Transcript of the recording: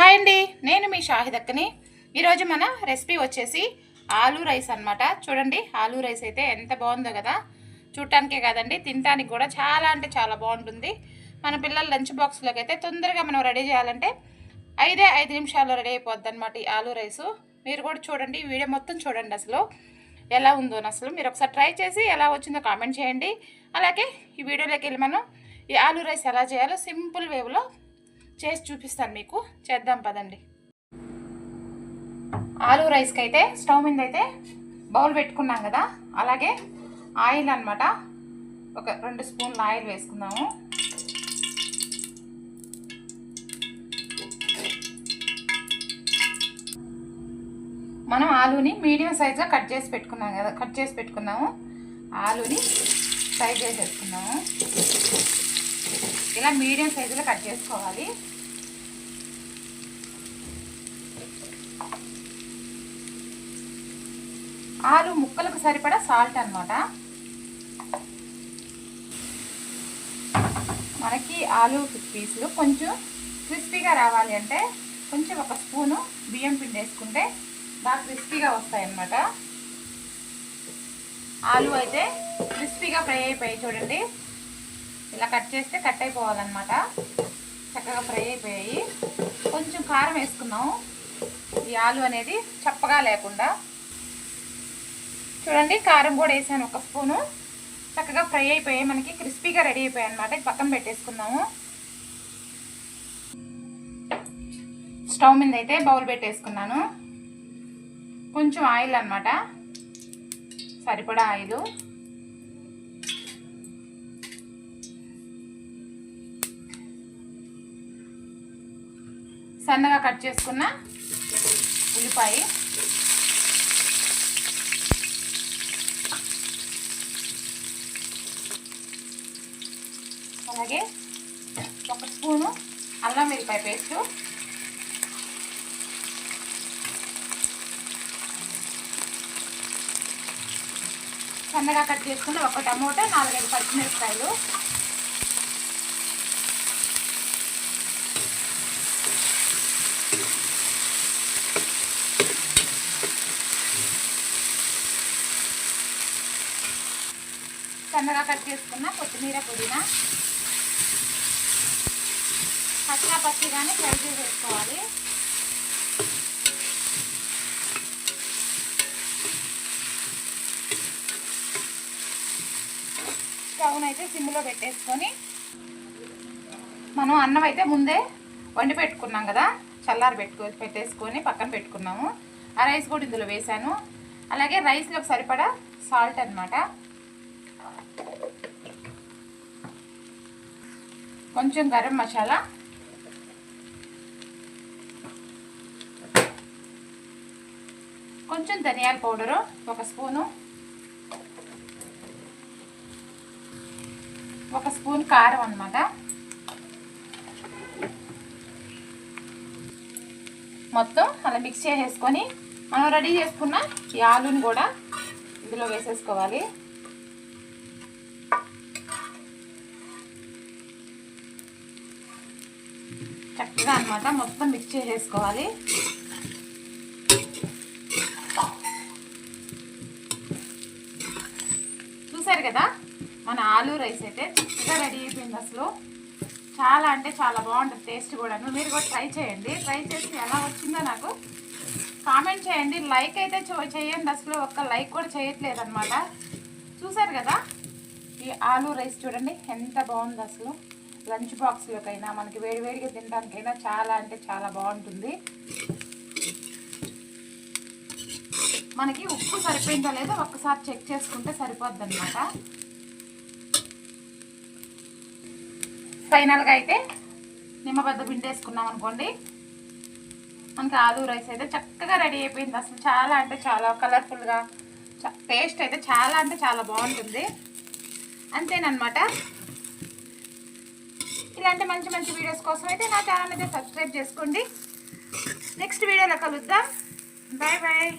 Hi అండి నేను మీ షాహిదక్కని ఈరోజు మన రెసిపీ వచ్చేసి ఆలూ రైస్ అన్నమాట. చూడండి ఆలూ రైస్ అయితే ఎంత బాగుందో కదా. చూడటానికే కాదండి తినడానికి కూడా చాలా అంటే చాలా బాగుంటుంది. మన పిల్లల లంచ్ బాక్స్లోకి అయితే తొందరగా మనం రెడీ చేయాలంటే ఐదే ఐదు నిమిషాల్లో రెడీ అయిపోద్ది అనమాట ఈ ఆలూ రైసు. మీరు కూడా చూడండి ఈ వీడియో మొత్తం చూడండి అసలు. ఎలా ఉందో అసలు. మీరు ఒకసారి ట్రై చేసి ఎలా వచ్చిందో కామెంట్ చేయండి. అలాగే ఈ వీడియోలోకి వెళ్ళి మనం ఈ ఆలూ రైస్ ఎలా చేయాలో సింపుల్ వేవ్లో చేసి చూపిస్తాను మీకు. చేద్దాం పదండి. ఆలు రైస్కి అయితే స్టవ్ మీద అయితే బౌల్ పెట్టుకున్నాం కదా. అలాగే ఆయిల్ అన్నమాట. ఒక రెండు స్పూన్ల ఆయిల్ వేసుకుందాము. మనం ఆలూని మీడియం సైజులో కట్ చేసి పెట్టుకున్నాం కదా కట్ చేసి పెట్టుకున్నాము. ఆలుని ఫ్రై చేసేసుకున్నాము ఇలా మీడియం సైజులో కట్ చేసుకోవాలి. ఆలు ముక్కలకు సరిపడా సాల్ట్ అనమాట మనకి ఆలు పీసులు కొంచెం క్రిస్పీగా రావాలి అంటే కొంచెం ఒక స్పూను బియ్యం పిండి వేసుకుంటే బాగా క్రిస్పీగా వస్తాయి అన్నమాట ఆలు అయితే క్రిస్పీగా ఫ్రై అయిపోయి చూడండి. ఇలా కట్ చేస్తే కట్ అయిపోవాలన్నమాట. చక్కగా ఫ్రై అయిపోయాయి. కొంచెం కారం వేసుకున్నాము ఈ ఆలు అనేది చప్పగా లేకుండా. చూడండి కారం కూడా వేసాను ఒక స్పూను. చక్కగా ఫ్రై అయిపోయాయి. మనకి క్రిస్పీగా రెడీ అయిపోయాయి అనమాట పక్కన పెట్టేసుకుందాము. స్టవ్ మీద అయితే బౌల్ పెట్టేసుకున్నాను. కొంచెం ఆయిల్ అనమాట సరిపడా ఆయిల్. సన్నగా కట్ చేసుకున్న ఉల్లిపాయ. అలాగే ఒక స్పూను అల్లం వెల్లిపాయ పేస్టు. సన్నగా కట్ చేసుకున్న ఒక టమోటా నాలుగైదు పచ్చిమిరపకాయలు. సన్నగా కట్ చేసుకున్న కొత్తిమీర పుదీనా. పచ్చి పచ్చిగానే ఫ్రై చేసేసుకోవాలి. స్టవ్ను అయితే సిమ్లో పెట్టేసుకొని మనం అన్నం అయితే ముందే వండి పెట్టుకున్నాం కదా చల్లారి పెట్టుకో పెట్టేసుకొని పక్కన పెట్టుకున్నాము. ఆ రైస్ కూడా ఇందులో వేసాను అలాగే రైస్లోకి సరిపడా సాల్ట్ అనమాట కొంచెం గరం మసాలా. కొంచెం ధనియాల పౌడరు ఒక స్పూను. ఒక స్పూన్ కారం అనమాట మొత్తం అలా మిక్స్ చేసేసుకొని మనం రెడీ చేసుకున్న ఈ ఆలుని కూడా ఇందులో వేసేసుకోవాలి. చక్కగా అనమాట మొత్తం మిక్స్ చేసేసుకోవాలి. చూసారు కదా? మన ఆలూ రైస్ అయితే చక్కగా రెడీ అయిపోయింది అసలు. చాలా అంటే చాలా బాగుంటుంది టేస్ట్ కూడాను. మీరు కూడా ట్రై చేయండి. ట్రై చేసి ఎలా వచ్చిందో నాకు కామెంట్ చేయండి. లైక్ అయితే చేయండి అసలు. ఒక్క లైక్ కూడా చేయట్లేదు అనమాట చూసారు కదా? ఈ ఆలూ రైస్ చూడండి ఎంత బాగుంది అసలు. లంచ్ బాక్స్లోకైనా మనకి వేడివేడిగా తినడానికైనా చాలా అంటే చాలా బాగుంటుంది. మనకి ఉప్పు సరిపోయిందో లేదో ఒక్కసారి చెక్ చేసుకుంటే సరిపోద్ది అనమాట ఫైనల్గా అయితే నిమ్మబద్ద పిండి వేసుకున్నాం అనుకోండి. మనకి ఆలూ రైస్ అయితే చక్కగా రెడీ అయిపోయింది. అసలు చాలా అంటే చాలా కలర్ఫుల్గా టేస్ట్ అయితే చాలా అంటే చాలా బాగుంటుంది. అంతేనమాట ఇలాంటి మంచి మంచి వీడియోస్ కోసం అయితే నా ఛానల్ అయితే సబ్స్క్రైబ్ చేసుకోండి. నెక్స్ట్ వీడియోలో కలుద్దాం. Bye bye